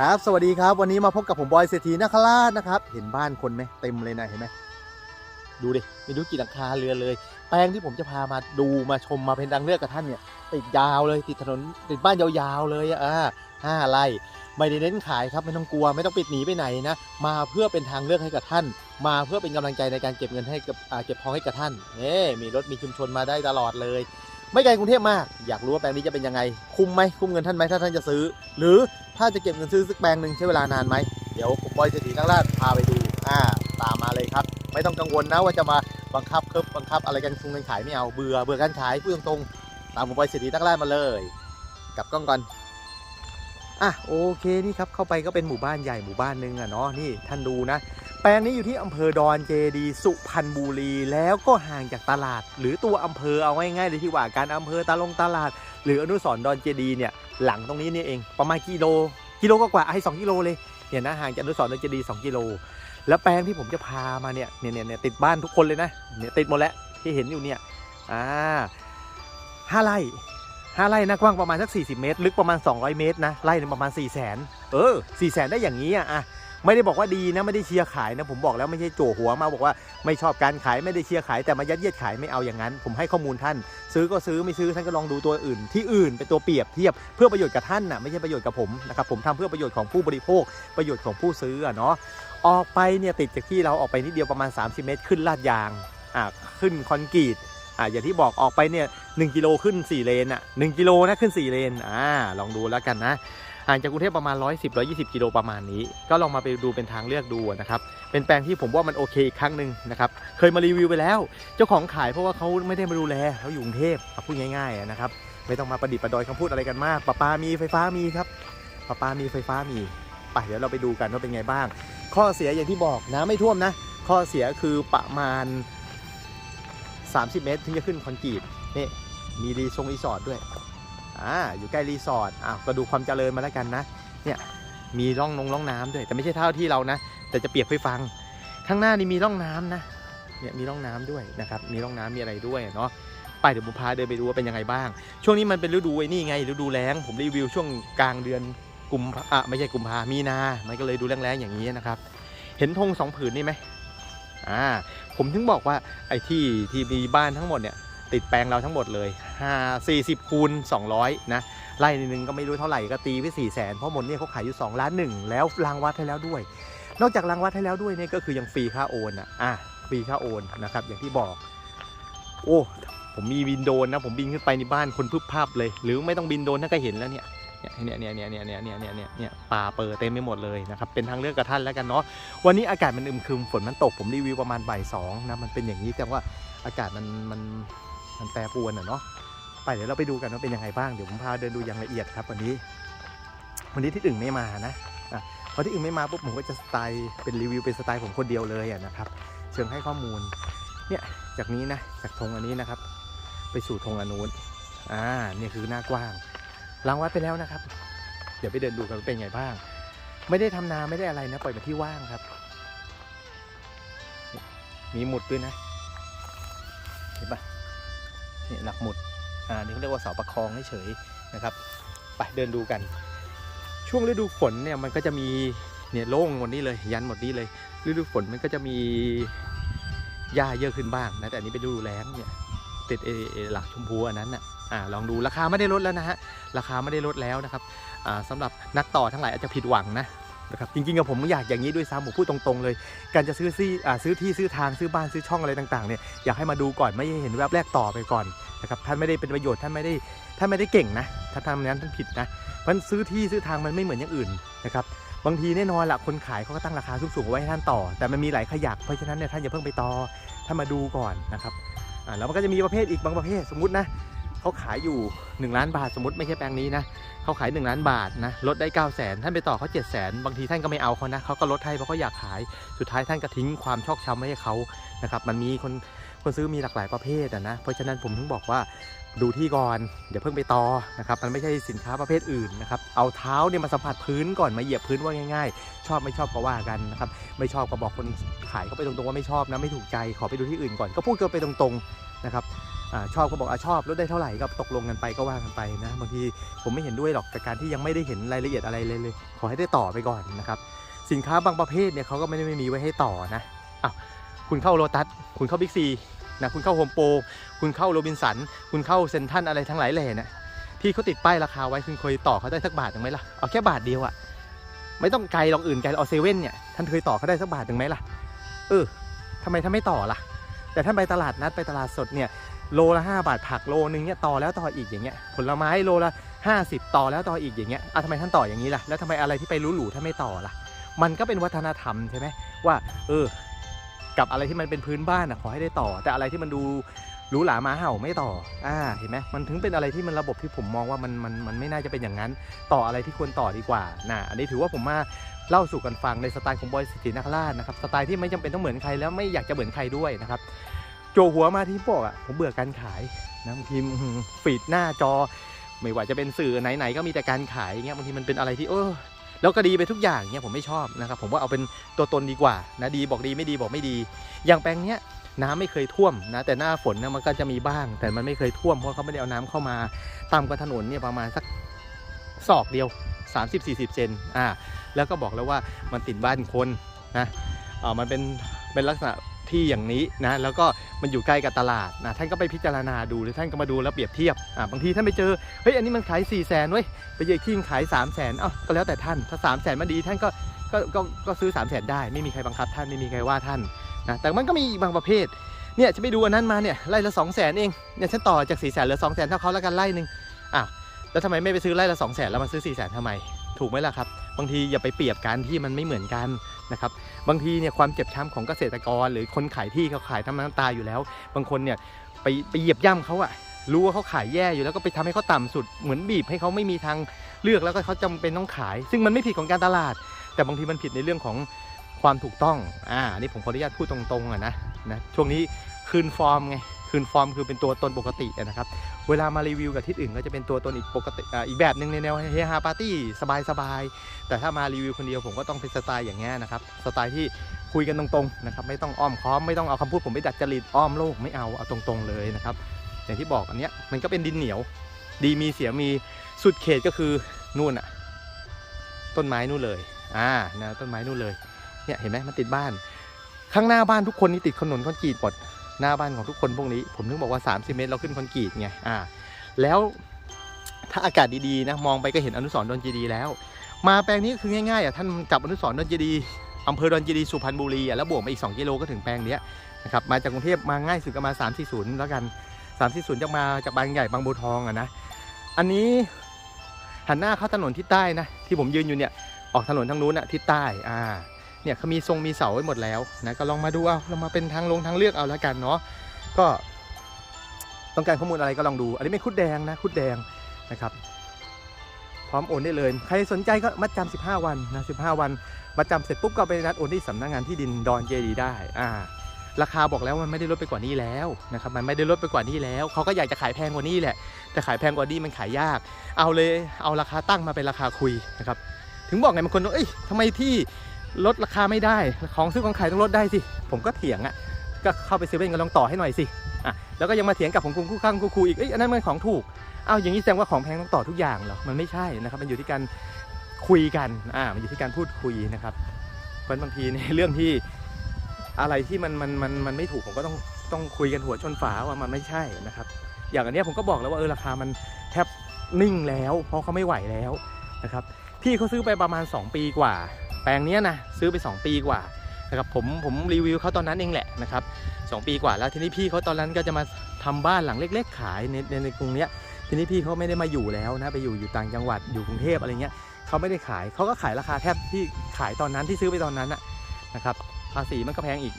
ครับสวัสดีครับวันนี้มาพบกับผมบอยเศรษฐีนาคราชนะครับ เห็นบ้านคนไหมเต็มเลยนะเห็นไหมดูดิม่รู้กี่หลังคาเรือนเลย แปลงที่ผมจะพามาดูมาชมมาเป็นดังเลือกกับท่านเนี่ยติดยาวเลยติดถนนติดบ้านยาวๆเลยอ่าห้าไร่ไม่ได้เน้นขายครับไม่ต้องกลัวไม่ต้องปิดหนีไปไหนนะมาเพื่อเป็นทางเลือกให้กับท่าน มาเพื่อเป็นกำลังใจในการเก็บเงินให้กับเก็บทองให้กับท่านนี่มีรถมีชุมชนมาได้ตลอดเลย ไม่ไกลกรุงเทพมาก อยากรู้ว่าแปลงนี้จะเป็นยังไง คุ้มไหมคุ้มเงินท่านไหมถ้าท่านจะซื้อ หรือ ถ้าจะเก็บเงินซื้อสักแปลงหนึ่งใช้เวลานานไหม เดี๋ยวผมบอยเศรษฐีนักราชพาไปดู อ่า ตามมาเลยครับ ไม่ต้องกังวลนะว่าจะมาบังคับเคิบบังคับอะไรกันคุงกันขายไม่เอาเบื่อเบื่อการขายพูดตรงๆ ตามผมบอยเศรษฐีนักราชมาเลย กลับกล้องก่อนอะโอเคนี่ครับเข้าไปก็เป็นหมู่บ้านใหญ่หมู่บ้านหนึ่งอะเนาะนี่ท่านดูนะ แปลงนี้อยู่ที่อำเภอดอนเจดีสุพรรณบุรีแล้วก็ห่างจากตลาด หรือตัวอำเภอเอาง่ายๆเลยที่ว่าการอำเภอตาลงตลาด หรืออนุสรดอนเจดีเนี่ย หลังตรงนี้นี่เองประมาณกิโลกิโลก็กว่าไอ้สองกิโลเลยเนี่ยนะห่างจากอนุสรณ์ดอนเจดีสองกิโล แล้วแปลงที่ผมจะพามาเนี่ยเนี่ยเนี่ยติดบ้านทุกคนเลยนะเนี่ยติดหมดแล้วที่เห็นอยู่เนี่ยอ่าห้าไร่ห้าไร่นะกว้างประมาณสัก 40 เมตร ลึกประมาณ 200 เมตรนะไร่หนึงประมาณ4 0 0 0 0นเออ4 0 0 0 0 0ได้อย่างนี้อะอะ ไม่ได้บอกว่าดีนะไม่ได้เชียร์ขายนะผมบอกแล้วไม่ใช่โจหัวมาบอกว่าไม่ชอบการขายไม่ได้เชียร์ขายแต่มายัดเยียดขายไม่เอาอย่างนั้น ผมให้ข้อมูลท่าน ซื้อก็ซื้อไม่ซื้อท่านก็ลองดูตัวอื่น ที่อื่นเป็นตัวเปรียบเทียบเพื่อประโยชน์กับท่านนะไม่ใช่ประโยชน์กับผมนะครับผมทำเพื่อประโยชน์ของผู้บริโภค ประโยชน์ของผู้ซื้อเนาะออกไปเนี่ยติดจากที่เราออกไปนิดเดียวประมาณ 30 เมตร ขึ้นลาดยางอ่าขึ้นคอนกรีตอ่าอย่างที่บอกออกไปเนี่ยหกิโลขึ้น 4 เลนอะหกิโลนะขึ้น 4 เลนอ่าลองดูแล้วกันนะ ห่างจากกรุงเทพประมาณ 110 120 กิโลประมาณนี้ ก็ลองมาไปดูเป็นทางเลือกดูนะครับ เป็นแปลงที่ผมว่ามันโอเคอีกครั้งหนึ่งนะครับ เคยมารีวิวไปแล้ว เจ้าของขายเพราะว่าเขาไม่ได้มาดูแลเขาอยู่กรุงเทพพูดง่ายๆนะครับ ไม่ต้องมาประดิษฐ์ประดอยคำพูดอะไรกันมากประปามีไฟฟ้ามีครับประปามีไฟฟ้ามีไปเดี๋ยวเราไปดูกันว่าเป็นไงบ้าง ข้อเสียอย่างที่บอกน้ำไม่ท่วมนะ ข้อเสียคือประมาณ 30 เมตรถึงจะขึ้นคอนกรีตนี่มีรีทรงรีสอร์ทด้วย อ่าอยู่ใกล้รีสอร์ทอะก็ดูความเจริญมาแล้วกันนะเนี่ยมีร่องนงร่องน้ำด้วย แต่ไม่ใช่เท่าที่เรานะ แต่จะเปรียบให้ฟัง ข้างหน้านี่มีร่องน้ำนะเนี่ยมีร่องน้ำด้วยนะครับมีร่องน้ำมีอะไรด้วยเนาะไปเดี๋ยวผมพาเดินไปดูว่าเป็นยังไงบ้าง ช่วงนี้มันเป็นฤดูไอ้นี่ไงฤดูแล้งผมรีวิวช่วงกลางเดือนกุมภาอะไม่ใช่กุมภามีนา มันก็เลยดูแรงๆอย่างนี้นะครับ เห็นธงสองผืนนี่ไหมอ่าผมถึงบอกว่าไอ้ที่ที่มีบ้านทั้งหมดเนี่ย ติดแปลงเราทั้งหมดเลย40คูณ200นะไร่หนึ่งก็ไม่รู้เท่าไหร่ก็ตีไป4 0 0แสนเพราะหมดเนี่ยเขาขายอยู่2ล้านหนึ่งแล้วรางวัดให้แล้วด้วย นอกจากรางวัดให้แล้วด้วยเนี่ยก็คือยังฟรีค่าโอนอะอะฟรีค่าโอนนะครับอย่างที่บอก โอ้ผมมีบินโดนนะ ผมบินขึ้นไปในบ้านคนพึบภาพเลย หรือไม่ต้องบินโดนท่านก็เห็นแล้วเนี่ยเนี่ยเนี่ยเนี่ยเนี่ยเนี่ยเนี่ยเนี่ยเนี่ยเนี่ยป่าเปิดเต็มไปหมดเลยนะครับ เป็นทางเลือกกับท่านแล้วกันเนาะวันนี้อากาศมันอึมครึมฝนมันตกผมรีวิวประมาณบ่ายสองนะมันเป็นอย่างนี้แต่ว่าอากาศมันมัน มันแปรปรวนอะเนาะไปเดี๋ยวเราไปดูกันว่าเป็นยังไงบ้างเดี๋ยวผมพาเดินดูอย่างละเอียดครับวันนี้ วันนี้ที่อึ่งไม่มานะอะพอที่อึ่งไม่มาปุ๊บผมก็จะสไตล์เป็นรีวิวเป็นสไตล์ผมคนเดียวเลยอะนะครับ เชิงให้ข้อมูลเนี่ยจากนี้นะจากธงอันนี้นะครับ ไปสู่ธงอันนู้นอ่าเนี่ยคือหน้ากว้างรางวัดไปแล้วนะครับ เดี๋ยวไปเดินดูกันเป็นไงบ้าง ไม่ได้ทำนาไม่ได้อะไรนะปล่อยมาที่ว่างครับ มีหมุดด้วยนะเห็นปะ เนี่ยหลักหมุดอ่านี่เขาเรียกว่าเสาประคองเฉยๆนะครับไปเดินดูกัน ช่วงฤดูฝนเนี่ยมันก็จะมีเนี่ยโล่งหมดนี้เลยยันหมดนี้เลย ฤดูฝนมันก็จะมีหญ้าเยอะขึ้นบ้างนะแต่อันนี้เป็นฤดูแล้งเนี่ยติดเอเอหลักชมพูอันนั้นน่ะอ่าลองดูราคาไม่ได้ลดแล้วนะฮะราคาไม่ได้ลดแล้วนะครับอ่าสำหรับนักต่อทั้งหลายอาจจะผิดหวังนะ นะครับจริงๆกับผมอยากอย่างนี้ด้วยซ้ำผมพูดตรงๆเลย การจะซื้อที่ซื้อที่ซื้อทางซื้อบ้านซื้อช่องอะไรต่างๆเนี่ยอยากให้มาดูก่อนไม่ให้เห็นแวบแรกต่อไปก่อนนะครับท่านไม่ได้เป็นประโยชน์ท่านไม่ได้ท่านไม่ได้เก่งนะถ้าทำอย่างนั้นท่านผิดนะเพราะฉะนั้นซื้อที่ซื้อทางมันไม่เหมือนอย่างอื่นนะครับบางทีแน่นอนละคนขายเขาก็ตั้งราคาสูงๆไว้ให้ท่านต่อ แต่มันมีหลายขยักเพราะฉะนั้นเนี่ยท่านอย่าเพิ่งไปต่อท่านมาดูก่อนนะครับแล้วมันก็จะมีประเภทอีกบางประเภทสมมตินะ เขาขายอยู่ 1 ล้านบาทสมมติไม่ใช่แปลงนี้นะเขาขาย 1 ล้านบาทนะลดได้ 9 0 0 0 0นท่านไปต่อเขา7 0 0 0 0 0บางทีท่านก็ไม่เอาเขานะเขาก็ลดให้เพราะเขาอยากขายสุดท้ายท่านก็ทิ้งความชอกช้ำไว้ให้เขานะครับมันมีคนคนซื้อมีหลากหลายประเภทอะนะเพราะฉะนั้นผมถึงบอกว่าดูที่ก่อนอย่าเพิ่งไปต่อนะครับมันไม่ใช่สินค้าประเภทอื่นนะครับเอาเท้าเนี่ยมาสัมผัสพื้นก่อนมาเหยียบพื้นว่าง่ายๆ ชอบไม่ชอบก็ว่ากันนะครับไม่ชอบก็บอกคนขายเขาไปตรงๆว่าไม่ชอบนะไม่ถูกใจขอไปดูที่อื่นก่อนก็พูดกันไปตรงๆนะครับ อชอบก็บอกอชอบลดได้เท่าไหร่ก็ตกลงกันไปก็ว่ากันไปนะบางทีผมไม่เห็นด้วยหรอกกับการที่ยังไม่ได้เห็นรายละเอียดอะไรเลยเลยขอให้ได้ต่อไปก่อนนะครับสินค้าบางประเภทเนี่ยเขาก็ไม่ได้ไม่มีไว้ให้ต่อนะอ้าวคุณเข้าโลตัสคุณเข้าบิ๊กซีนะคุณเข้าโฮมโปรคุณเข้าโรบินสัน คุณเข้าเซนทรันอะไรทั้งหลายแหล่เนี่ยที่เขาติดป้ายราคาไว้คุณเคยต่อเขาได้สักบาทหนึ่งไหมล่ะเอาแค่บาทเดียวอะไม่ต้องไกลหรอกอื่นไกลเอาเซเว่นเนี่ยท่านเคยต่อเขาได้สักบาทหนึ่งไหมล่ะเออทำไมท่านไม่ต่อล่ะ แต่ท่านไปตลาดนัดไปตลาดสดเนี่ย โลละ 5 บาทผักโลนึงเนี่ยต่อแล้วต่ออีกอย่างเงี้ยผลไม้โลละ 50 ต่อแล้วต่ออีกอย่างเงี้ยอะทำไมท่านต่ออย่างนี้ล่ะแล้วทำไมอะไรที่ไปรู้หรูท่านไม่ต่อล่ะ มันก็เป็นวัฒนธรรมใช่ไหมว่าเออกับอะไรที่มันเป็นพื้นบ้านอะขอให้ได้ต่อ แต่อะไรที่มันดูหรูหรามาเห่าไม่ต่ออ่าเห็นไหมมันถึงเป็นอะไรที่มันระบบที่ผมมองว่ามันมันมันไม่น่าจะเป็นอย่างนั้น ต่ออะไรที่ควรต่อดีกว่านะอันนี้ถือว่าผมมาเล่าสู่กันฟังในสไตล์ของบอยสิทธินาคราชนะครับสไตล์ที่ไม่จำเป็นต้องเหมือนใครแล้วไม่อยากจะเหมือนใครด้วยนะครับ โจหัวมาที่บอกอะผมเบื่อการขายนะบางทีฟีดหน้าจอ ไม่ว่าจะเป็นสื่อไหนๆก็มีแต่การขายอย่างเงี้ยบางทีมันเป็นอะไรที่เออแล้วก็ดีไปทุกอย่างเนี่ยผมไม่ชอบนะครับผมว่าเอาเป็นตัวตนดีกว่านะดีบอกดีไม่ดีบอกไม่ดี อย่างแปลงเนี้ยน้ำไม่เคยท่วมนะแต่หน้าฝนนี่ยมันก็จะมีบ้าง แต่มันไม่เคยท่วมเพราะเขาไม่ได้เอาน้ำเข้ามาตามกับถนนเนี่ยประมาณสักศอกเดียว 30-40 เซนอ่าแล้วก็บอกแล้วว่ามันติดบ้านคนนะอ่ามันเป็นเป็นลักษณะ ที่อย่างนี้นะแล้วก็มันอยู่ใกล้กับตลาดนะท่านก็ไปพิจารณาดูหรือท่านก็มาดูแล้วเปรียบเทียบอ่าบางทีท่านไปเจอเฮ้ยอันนี้มันขาย4ี่แสนเว้ยไปเยกที่ขาย3 0 0แสนเอ้าก็แล้วแต่ท่านถ้า3 0 0แสนมันดีท่านก็ก็ก็ก็ซื้อ3 0 0แสนได้ ไม่มีใครบังคับท่านไม่มีใครว่าท่านนะแต่มันก็มีบางประเภทเนี่ยจะไปดูอันนั้นมาเนี่ยไล่ละ2 0 0แสนเองเนี่ยฉันต่อจาก4 0 0แสนเหลือ2 0 0แสนเท่าเขาแล้วกันไล่หนึ่งอ้าวแล้วทำไมไม่ไปซื้อไล่ละ2 0 0แสนแล้วมาซื้อ4 0 0แสนทำไม ถูกไหมล่ะครับ บางทีอย่าไปเปรียบกันที่มันไม่เหมือนกันนะครับบางทีเนี่ยความเจ็บช้ำของเกษตรกร หรือคนขายที่เขาขายทำน้ำตาอยู่แล้ว บางคนเนี่ยไปไปเหยียบย่ำเขาอะรู้ว่าเขาขายแย่อยู่แล้วก็ไปทำให้เขาต่ำสุดเหมือนบีบให้เขาไม่มีทางเลือกแล้วก็เขาจำเป็นต้องขาย ซึ่งมันไม่ผิดของการตลาด แต่บางทีมันผิดในเรื่องของความถูกต้องอ่านนี้ผมขออนุญาตพูดตรงๆอะนะนะช่วงนี้คืนฟอร์มไง คืนฟอร์มคือเป็นตัวตนปกตินะครับ เวลามารีวิวกับที่อื่นก็จะเป็นตัวตนอีกปกติอีกแบบหนึ่งในแนวเฮฮาปาร์ตี้สบายๆ แต่ถ้ามารีวิวคนเดียวผมก็ต้องเป็นสไตล์อย่างเงี้ยนะครับ สไตล์ที่คุยกันตรงๆนะครับ ไม่ต้องอ้อมค้อม ไม่ต้องเอาคำพูดผมไปดัดจริตอ้อมโลกไม่เอา เอาตรงๆเลยนะครับ อย่างที่บอกอันเนี้ยมันก็เป็นดินเหนียว ดีมีเสียมีสุดเขตก็คือนู่นอะต้นไม้นู่นเลย อ่า นะ ต้นไม้นู่นเลย เนี่ย เห็นไหมมันติดบ้าน ข้างหน้าบ้านทุกคนนี่ติดถนนคอนกรีตหมด หน้าบ้านของทุกคนพวกนี้ ผมถึงบอกว่า 30 เมตรเราขึ้นคอนกรีตไงอ่าแล้วถ้าอากาศดีๆนะมองไปก็เห็นอนุสรณ์ดอนเจดีย์แล้ว มาแปลงนี้ก็คือง่ายๆอะท่านกลับอนุสรณ์ดอนเจดีอำเภอดอนเจดีสุพรรณบุรีอะแล้วบวกมาอีก 2 กิโลก็ถึงแปลงเนี้ยนะครับมาจากกรุงเทพมาง่ายสุดก็มา 340 แล้วกัน 340จะมาจากบางใหญ่บางบัวทองอะนะอันนี้หันหน้าเข้าถนนทิศใต้นะที่ผมยืนอยู่เนี่ยออกถนนทางนู้นอะทิศใต้อ่า เนี่ยเขามีทรงมีเสาไว้หมดแล้วนะก็ลองมาดูเอาลองมาเป็นทางลงทางเลือกเอาแล้วกันเนาะก็ต้องการข้อมูลอะไรก็ลองดู อันนี้ไม่คุดแดงนะคุดแดงนะครับ พร้อมโอนได้เลย ใครสนใจก็มัดจำ15 วันนะ15 วันมัดจำเสร็จปุ๊บก็ไปนัดโอนที่สำนักงานที่ดินดอนเจดีได้อ่าราคาบอกแล้วมันไม่ได้ลดไปกว่านี้แล้วนะครับมันไม่ได้ลดไปกว่านี้แล้วเขาก็อยากจะขายแพงกว่านี้แหละ แต่ขายแพงกว่านี้มันขายยาก เอาเลยเอาราคาตั้งมาเป็นราคาคุยนะครับ ถึงบอกไงบางคนว่าเอ้ยทำไมที่ ลดราคาไม่ได้ ของซื้อของขายต้องลดได้สิ ผมก็เถียงอะ ก็เข้าไปเซเว่นก็ลองต่อให้หน่อยสิ อะ แล้วก็ยังมาเถียงกับผมคุณคู่ข้างคู่คูอีก เอ้ย อันนั้นมันของถูก เอ้าอย่างนี้แสดงว่าของแพงต้องต่อทุกอย่างเหรอ มันไม่ใช่นะครับ มันอยู่ที่การคุยกัน อ่า มันอยู่ที่การพูดคุยนะครับเพราะบางทีในเรื่องที่อะไรที่มันมันมันมันไม่ถูกผมก็ต้องต้องคุยกันหัวชนฝาว่ามันไม่ใช่นะครับ อย่างอันนี้ผมก็บอกแล้วว่าเออราคามันแทบนิ่งแล้ว เพราะเขาไม่ไหวแล้วนะครับ พี่เขาซื้อไปประมาณ 2 ปีกว่า แปลงนี้นะซื้อไป 2 ปีกว่านะครับผมผมรีวิวเขาตอนนั้นเองแหละนะครับสองปีกว่าแล้วทีนี้พี่เขาตอนนั้นก็จะมาทำบ้านหลังเล็ก ๆ ขายในในในกรุงเนี้ยทีนี้พี่เขาไม่ได้มาอยู่แล้วนะไปอยู่อยู่ต่างจังหวัดอยู่กรุงเทพอะไรเงี้ยเขาไม่ได้ขายเขาก็ขายราคาแทบที่ขายตอนนั้นที่ซื้อไปตอนนั้นนะครับภาษีมันก็แพงอีก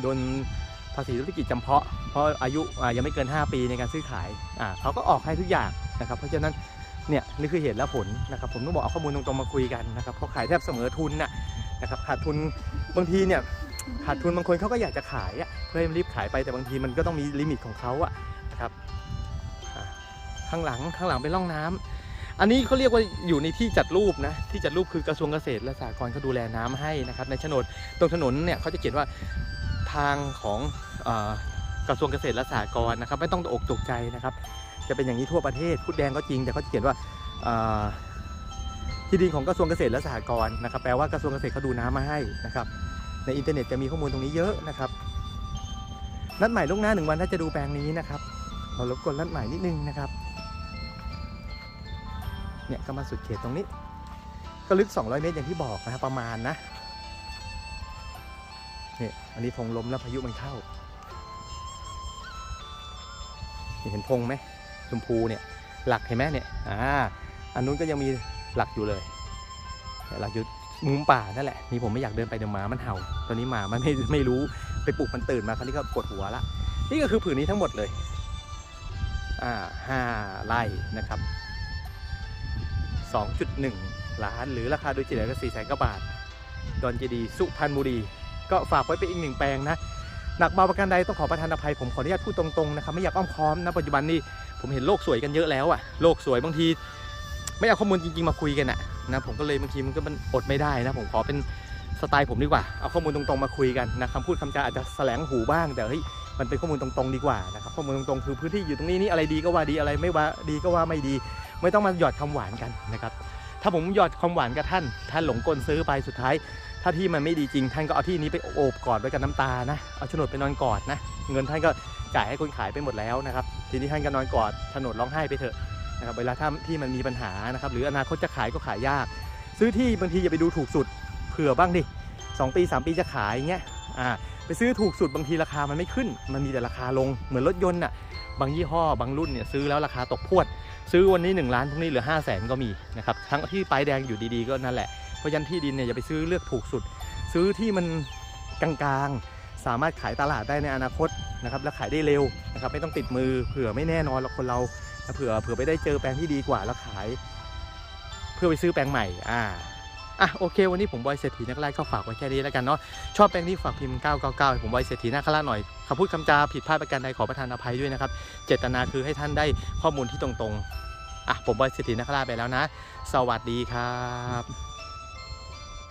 โดนภาษีธุรกิจจำเพาะเพราะอายุยังไม่เกิน 5 ปีในการซื้อขายอ่าเขาก็ออกให้ทุกอย่างนะครับเพราะฉะนั้น เนี่ยนี่คือเหตุและผลนะครับผมต้องบอกเอาข้อมูลตรงๆมาคุยกันนะครับเขาขายแทบเสมอทุนน่ะนะครับขาดทุนบางทีเนี่ยขาดทุนบางคนเขาก็อยากจะขายอะเพื่อให้มันรีบขายไปแต่บางทีมันก็ต้องมีลิมิตของเขาอะนะครับข้างหลังข้างหลังเป็นร่องน้ำอันนี้เขาเรียกว่าอยู่ในที่จัดรูปนะที่จัดรูปคือกระทรวงเกษตรและสหกรณ์เขาดูแลน้ำให้นะครับในโฉนดตรงถนนเนี่ยเขาจะเขียนว่าทางของอกระทรวงเกษตรและสหกรณ์นะครับไม่ต้องตกอกตกใจนะครับ จะเป็นอย่างนี้ทั่วประเทศพูดแดงก็จริง แต่เขาจะเขียนว่าที่ดินของกระทรวงเกษตรและสหกรณ์นะครับ แปลว่ากระทรวงเกษตรเขาดูน้ำมาให้นะครับ ในอินเทอร์เน็ตจะมีข้อมูลตรงนี้เยอะนะครับ นัดหมายล่วงหน้าหนึ่งวันถ้าจะดูแปลงนี้นะครับขอรบกวนนัดหมายนิดนึงนะครับ เนี่ยก็มาสุดเขตตรงนี้ ก็ลึก 200 เมตรอย่างที่บอกนะครับประมาณนะเนี่ยอันนี้ธงลมแล้วพายุมันเข้า เห็นธงไหม มพูเนี่ยหลักเห็นไหมเนี่ยอ่าอันนู้นก็ยังมีหลักอยู่เลยหลักอยู่มุมป่านั่นแหละนี่ผมไม่อยากเดินไปเดี๋ยวหมามันเห่า ตอนนี้หมามันไม่ไม่รู้ไปปลุกมันตื่นมาคราวนี้ก็กดหัวละนี่ก็คือผืนนี้ทั้งหมดเลยอ่าห้าไร่นะครับ 2.1 ล้านหรือราคาโดยเฉลี่ยก็4แสนกว่าบาท ดอนเจดียสุพรรณบุรี ก็ฝากไว้เป็นอีกหนึ่งแปลงนะ หนักเบาประการใดต้องขอประทานอภัยผมขออนุญาตพูดตรงๆนะครับไม่อยากอ้อมค้อมนะปัจจุบันนี้ผมเห็นโลกสวยกันเยอะแล้วอะโลกสวยบางที ไม่เอาข้อมูลจริงๆมาคุยกันอะนะผมก็เลยบางทีมันก็มันอดไม่ได้นะผมขอเป็นสไตล์ผมดีกว่าเอาข้อมูลตรงๆมาคุยกันนะคำพูดคำจาอาจจะแสลงหูบ้างแต่เฮ้ยมันเป็นข้อมูลตรงๆดีกว่านะครับข้อมูลตรงๆคือพื้นที่อยู่ตรงนี้นี่อะไรดีก็ว่าดีอะไรไม่ว่าดีก็ว่าไม่ดี ไม่ต้องมาหยอดคำหวานกันนะครับถ้าผมหยอดคำหวานกับท่าน ท่านหลงกลซื้อไปสุดท้าย ถ้าที่มันไม่ดีจริงท่านก็เอาที่นี้ไปโอบกอดไว้กับน้ำตานะเอาโฉนดไปนอนกอดนะเงินท่านก็จ่ายให้คนขายไปหมดแล้วนะครับทีนี้ท่านก็นอนกอดโฉนดร้องไห้ไปเถอะนะครับเวลาถ้าที่มันมีปัญหานะครับหรืออนาคตจะขายก็ขายยาก ซื้อที่บางทีอย่าไปดูถูกสุดเผื่อบ้างดิสองปีสามปีจะขายอย่างเงี้ยอ่าไปซื้อถูกสุดบางทีราคามันไม่ขึ้น มันมีแต่ราคาลงเหมือนรถยนต์อะบางยี่ห้อบางรุ่นเนี่ยซื้อแล้วราคาตกพวด ซื้อวันนี้ 1 ล้านพรุ่งนี้เหลือ 5 0 0แสนก็มีนะครับทั้งที่ป้ายแดงอยู่ดีๆก็นั่นแหละ ราะฉะนั้นที่ดินเนี่ยอย่าไปซื้อเลือกถูกสุด ซื้อที่มันกลางๆ สามารถขายตลาดได้ในอนาคตนะครับและขายได้เร็วนะครับไม่ต้องติดมือเผื่อไม่แน่นอนหรอกคนเราเผื่อเผื่อไปได้เจอแปลงที่ดีกว่าแล้วขาย เพื่อไปซื้อแปลงใหม่อ่าอะโอเค วันนี้ผมบอยเศรษฐีนักไล่ก็ฝากไว้แค่นี้แล้วกันเนาะชอบแปลงนี้ฝากพิมพ์ 999ให้ผมบอยเศรษฐีนักล่าหน่อยคำพูดคำจาผิดพลาดประการใดขอประทานอภัยด้วยนะครับ เจตนาคือให้ท่านได้ข้อมูลที่ตรงๆอะผมบอยเศรษฐีนักล่าไปแล้วนะ สวัสดีครับ